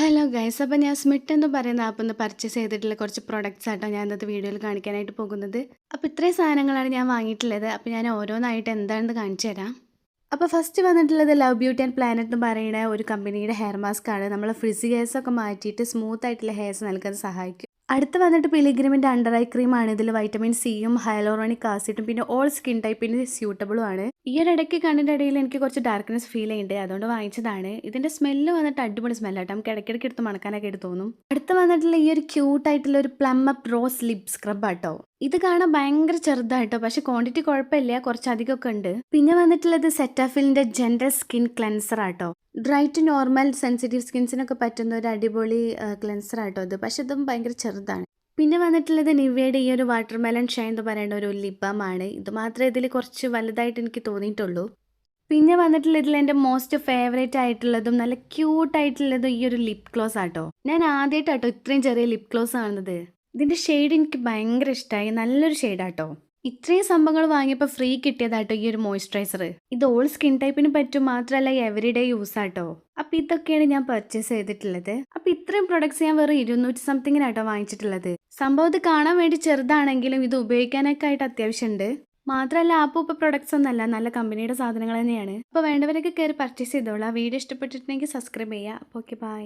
Hello guys അപ്പോൾ ഞാൻ സ്മിട്ട് എന്ന് പറയുന്ന ആപ്പ് ഒന്ന് പർച്ചേസ് ചെയ്തിട്ടുള്ള കുറച്ച് പ്രൊഡക്റ്റ്സ് ആട്ടോ ഞാൻ ഇന്നത്തെ വീഡിയോയിൽ കാണിക്കാനായിട്ട് പോകുന്നത്. അപ്പോൾ ഇത്രയും സാധനങ്ങളാണ് ഞാൻ വാങ്ങിയിട്ടുള്ളത്. അപ്പോൾ ഞാൻ ഓരോന്നായിട്ട് എന്താണെന്ന് കാണിച്ചു തരാം. അപ്പോൾ ഫസ്റ്റ് വന്നിട്ടുള്ളത് ലവ് ബ്യൂട്ടി ആൻഡ് പ്ലാനറ്റ് എന്ന് പറയുന്ന ഒരു കമ്പനിയുടെ ഹെയർ മാസ്ക് ആണ്. നമ്മൾ ഫ്രിസി ഹെയർസ് ഒക്കെ മാറ്റിയിട്ട് സ്മൂത്ത് ആയിട്ടുള്ള ഹെയർസ് നൽകാൻ സഹായിക്കും. അടുത്ത് വന്നിട്ട് പിലിഗ്രിമിന്റെ അണ്ടർ ഐ ക്രീം ആണ്. ഇതിൽ വൈറ്റമിൻ സിയും ഹയലോറോണിക് ആസിഡും പിന്നെ ഓൾ സ്കിൻ ടൈപ്പിന് സ്യൂട്ടബിളും ആണ്. ഈ ഒരു ഇടയ്ക്ക് കണ്ണിന്റെ ഇടയിൽ എനിക്ക് കുറച്ച് ഡാർക്ക്നെസ് ഫീൽ ചെയ്യുന്നുണ്ട്. അതുകൊണ്ട് വാങ്ങിച്ചതാണ്. ഇതിന്റെ സ്മെല്ല് വന്നിട്ട് അടിപൊളി സ്മെല്ലാട്ടോ നമുക്ക് ഇടയ്ക്കിടയ്ക്ക് എടുത്ത് മണക്കാനൊക്കെ എടുത്ത് തോന്നും. അടുത്ത് വന്നിട്ടുള്ള ഈ ഒരു ക്യൂട്ട് ആയിട്ടുള്ള ഒരു plum up rose lip scrub ആട്ടോ ഇത് കാണാൻ ഭയങ്കര ചെറുതായിട്ടോ പക്ഷെ ക്വാണ്ടിറ്റി കുഴപ്പമില്ല. കുറച്ചധികമൊക്കെ ഉണ്ട്. പിന്നെ വന്നിട്ടുള്ളത് സെറ്റാഫിലിന്റെ ജെൻഡർ സ്കിൻ ക്ലെൻസർ ആട്ടോ ഡ്രൈ ടു നോർമൽ സെൻസിറ്റീവ് സ്കിൻസിനൊക്കെ പറ്റുന്ന ഒരു അടിപൊളി ക്ലെൻസർ ആട്ടോ ഇത്. പക്ഷെ ഇതും ഭയങ്കര ചെറുതാണ്. പിന്നെ വന്നിട്ടുള്ളത് നിവ്യയുടെ ഈ ഒരു വാട്ടർ മെലൺ ഷൈൻ എന്ന് പറയുന്ന ഒരു ലിബമാണ് ഇത് മാത്രമേ ഇതിൽ കുറച്ച് വലുതായിട്ട് എനിക്ക് തോന്നിയിട്ടുള്ളൂ. പിന്നെ വന്നിട്ടുള്ള ഇതിൽ എന്റെ മോസ്റ്റ് ഫേവറേറ്റ് ആയിട്ടുള്ളതും നല്ല ക്യൂട്ട് ആയിട്ടുള്ളതും ഈ ഒരു ലിപ് ഗ്ലോസ് ആട്ടോ. ഞാൻ ആദ്യമായിട്ടാട്ടോ ഇത്രയും ചെറിയ ലിപ് ഗ്ലോസ് കാണുന്നത്. ഇതിന്റെ ഷെയ്ഡ് എനിക്ക് ഭയങ്കര ഇഷ്ടമായി നല്ലൊരു ഷെയ്ഡാട്ടോ ഇത്രയും സംഭവങ്ങൾ വാങ്ങിയപ്പോൾ ഫ്രീ കിട്ടിയതാട്ടോ ഈ ഒരു മോയ്സ്ചറൈസർ ഇത് ഓൾ സ്കിൻ ടൈപ്പിന് പറ്റും മാത്രമല്ല എവറി ഡേ യൂസ് ആട്ടോ. അപ്പം ഇതൊക്കെയാണ് ഞാൻ പർച്ചേസ് ചെയ്തിട്ടുള്ളത്. അപ്പം ഇത്രയും പ്രൊഡക്ട്സ് ഞാൻ വെറും ഇരുന്നൂറ്റി സംതിങ്ങിനാട്ടോ വാങ്ങിച്ചിട്ടുള്ളത്. സംഭവം ഇത് കാണാൻ വേണ്ടി ചെറുതാണെങ്കിലും ഇത് ഉപയോഗിക്കാനൊക്കെ ആയിട്ട് അത്യാവശ്യമുണ്ട് മാത്രമല്ല ആപ്പ് ഇപ്പോൾ പ്രൊഡക്ട്സ് ഒന്നല്ല നല്ല കമ്പനിയുടെ സാധനങ്ങൾ തന്നെയാണ്. അപ്പോൾ വേണ്ടവരൊക്കെ കയറി പർച്ചേസ് ചെയ്തോളാം. വീഡിയോ ഇഷ്ടപ്പെട്ടിട്ടുണ്ടെങ്കിൽ സബ്സ്ക്രൈബ് ചെയ്യുക അപ്പോൾ ഓക്കെ ബൈ